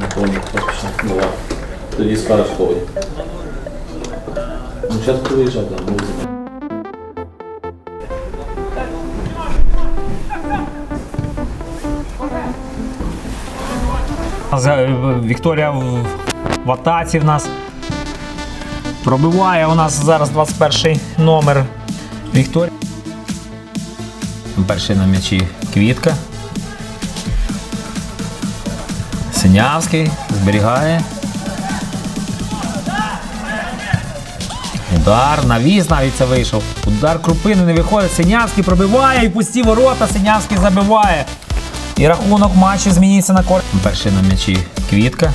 Не помню, ще. Давай. Тоді скажеш коли. Ну, зараз виїжджати, там буде. З- Вікторія в, в атаці в нас. Пробиває у нас зараз 21 номер Вікторія. Перший на м'ячі Квітка. Синявський зберігає. Удар, навіз навіть це вийшов. Удар крупини не виходить. Синявський пробиває і пусті ворота. Синявський забиває. І рахунок матчу змінюється на користь. Перший на м'ячі Квітка.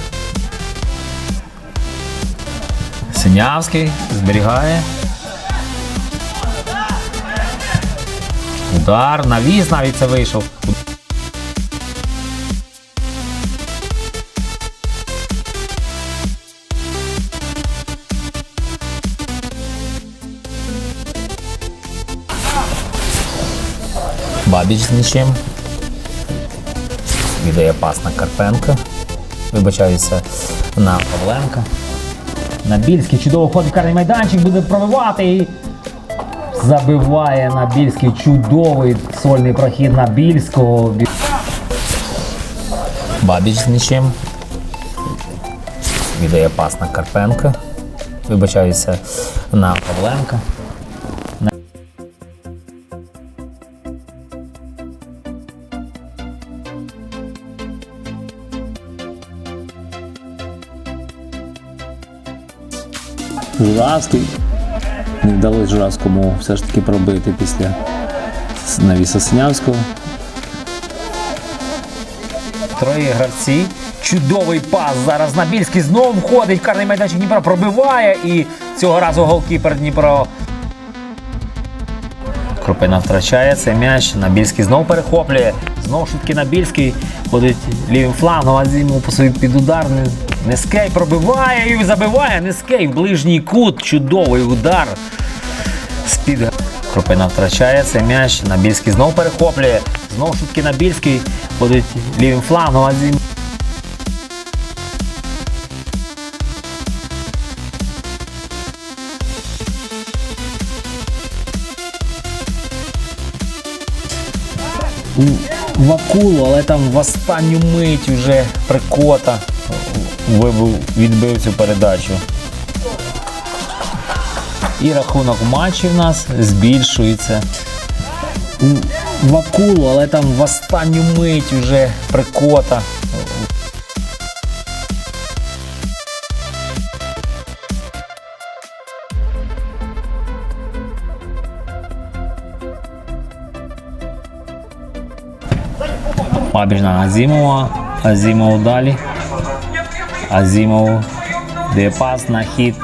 Синявський зберігає. Удар, навіз навіть це вийшов. Бабіч з нічим. Віддає пас на Карпенка. Вибачаюся на Павленка. На Більський чудово ходить карний майданчик, буде пробивати забиває на Більський чудовий сольний прохід на Більського. Бабіч з нічим. Віддає пас на Карпенка. Вибачаюся на Павленка. Журавський. Не вдалося Журавському все ж таки пробити після Навісосинявського. Троє гравці. Чудовий пас. Зараз Набільський знову входить. Карний майданчик Дніпра пробиває. І цього разу голкіпер Дніпро. Крупина втрачає цей м'яч. Набільський знову перехоплює. Знову швидкий Набільський. Ходить лівим флангом, а зіму по собі під удар. Не- Нескей пробиває і забиває. Нескей в ближній кут. Чудовий удар. З-під Кропина втрачає цей м'яч. Набільський знову перехоплює. Знову швидкий Набільський. Ходить лівим флангом, а зім. в акулу, але там в останню мить вже прикота вибив, відбив цю передачу. І рахунок матчів в нас збільшується. В але там в останню мить вже прикота. Пабіж на Азімова. Азімов далі. Азімов. Де пас на хід.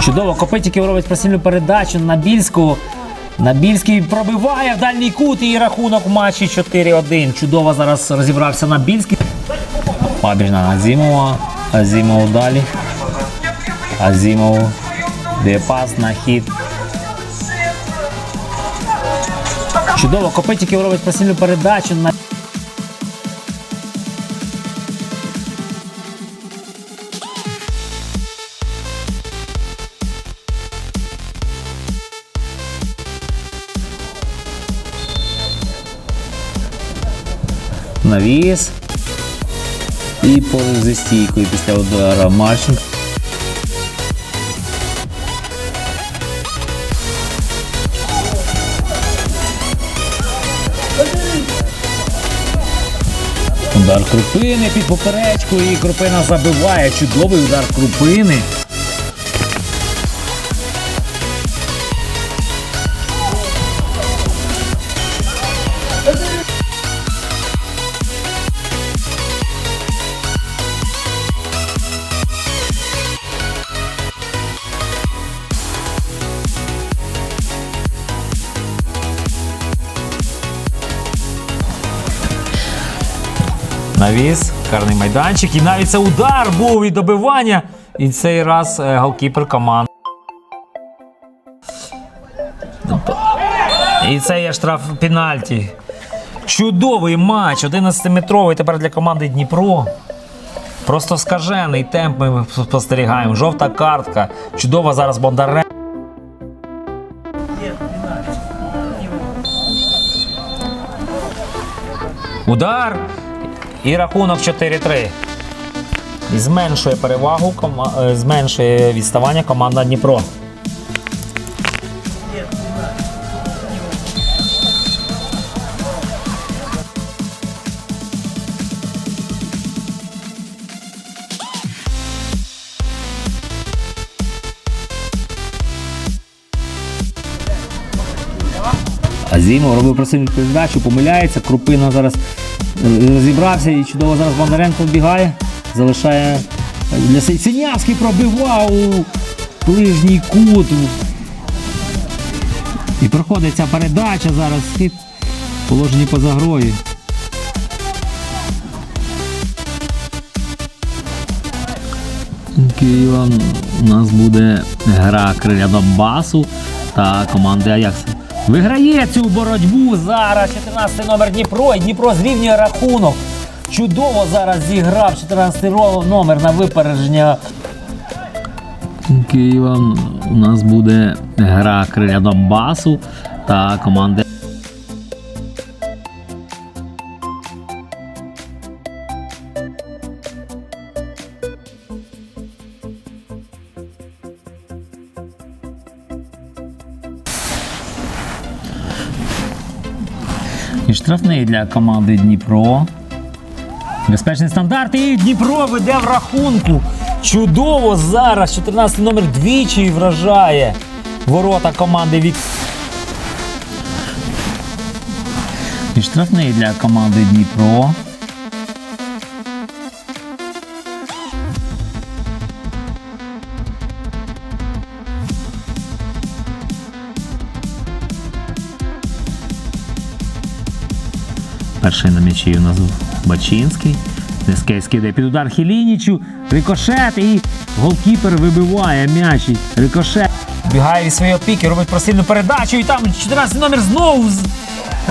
Чудово, Копитіків робить просильну передачу на Більську. Набільський пробиває в дальній кут і рахунок в матчі 4-1. Чудово зараз розібрався Набільський. Пабіж на Азімова. Азімов далі. Азімов. Де пас на хід. Чудово, Копитіків робить просильну передачу на. Навіс. І порив зі стійкою після удара Марченко. Удар крупини під поперечку і крупина забиває. Чудовий удар крупини. Навіс, карний майданчик. І навіть це удар був і добивання. І цей раз е, голкіпер команди. І це є штраф пенальті. Чудовий матч, 11-метровий тепер для команди Дніпро. Просто скажений темп ми спостерігаємо. Жовта картка. Чудова зараз Бондаре. Удар. І рахунок 4-3. Зменшує перевагу, е, зменшує відставання команда Дніпро. Азімов робив просильну передачу, помиляється. Крупина зараз розібрався і чудово зараз Бондаренко вбігає. Залишає для Синявський пробивав у ближній кут. І проходить ця передача зараз. Хід положені поза грою. Києва у нас буде гра криля Донбасу та команди Аякс. Виграє цю боротьбу зараз 14 номер Дніпро. І Дніпро зрівнює рахунок. Чудово зараз зіграв 14-й номер на випередження. Києва у нас буде гра криля Донбасу та команди. І штрафний для команди Дніпро. Безпечний стандарт і Дніпро веде в рахунку. Чудово зараз. 14 номер двічі вражає ворота команди Вік. І штрафний для команди Дніпро. Перший на м'ячі у нас Бачинський. Низький скидає під удар Хілінічу. Рикошет і голкіпер вибиває м'яч. і Рикошет. Бігає від своєї опіки, робить просильну передачу. І там 14 номер знову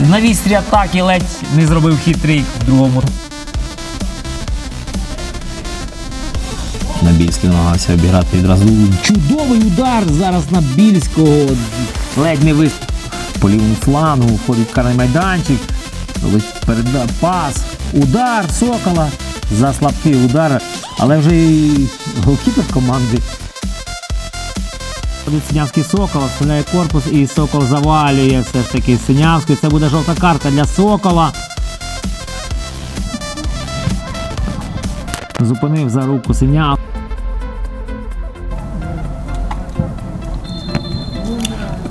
на вістрі атаки ледь не зробив хитрий в другому. Набільський намагався обіграти відразу. Чудовий удар зараз на Більського. Ледь не вис... По лівому флангу входить в карний майданчик. Переда... пас. Удар Сокола. За слабкий удар. Але вже і голкіпер команди. Синявський Сокола, вставляє корпус і Сокол завалює все ж таки Синявський. Це буде жовта картка для Сокола. Зупинив за руку Синяв.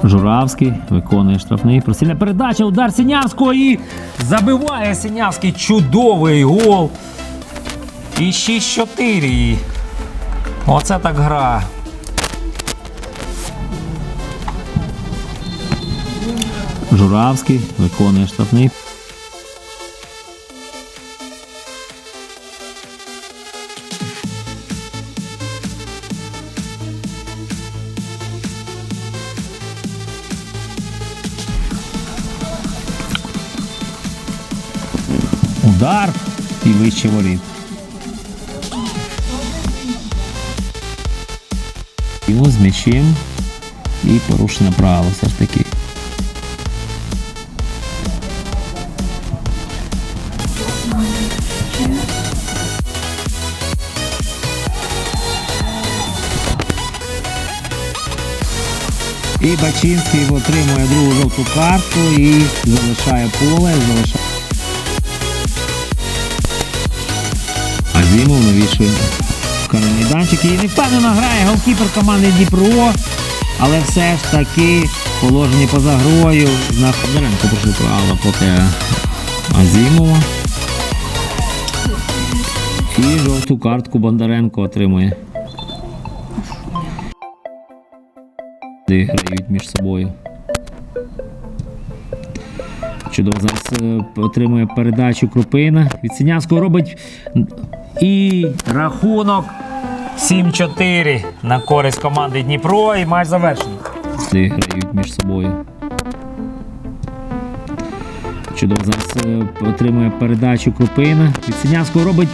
Журавський виконує штрафний. Просильна передача, удар Сінявського і забиває Сінявський. чудовий гол. І 6-4. Оце так гра. Журавський виконує штрафний. Удар і вище воріт. Його з м'ячем і порушення правила все ж таки. І Бачинський отримує другу жовту картку і залишає поле, залишає. Азімов навішує майданчик і невпевнено грає голкіпер команди Дніпро. Але все ж таки положені поза грою. Знак Бондаренко пройшли право поки Азімова. І жовту картку Бондаренко отримує. Де грають між собою. Чудово зараз е, отримує передачу Крупина. Від Синявського робить і рахунок 7-4 на користь команди Дніпро і матч завершений. Всі грають між собою. Чудово, зараз е, отримує передачу Крупина. Від Синявського робить.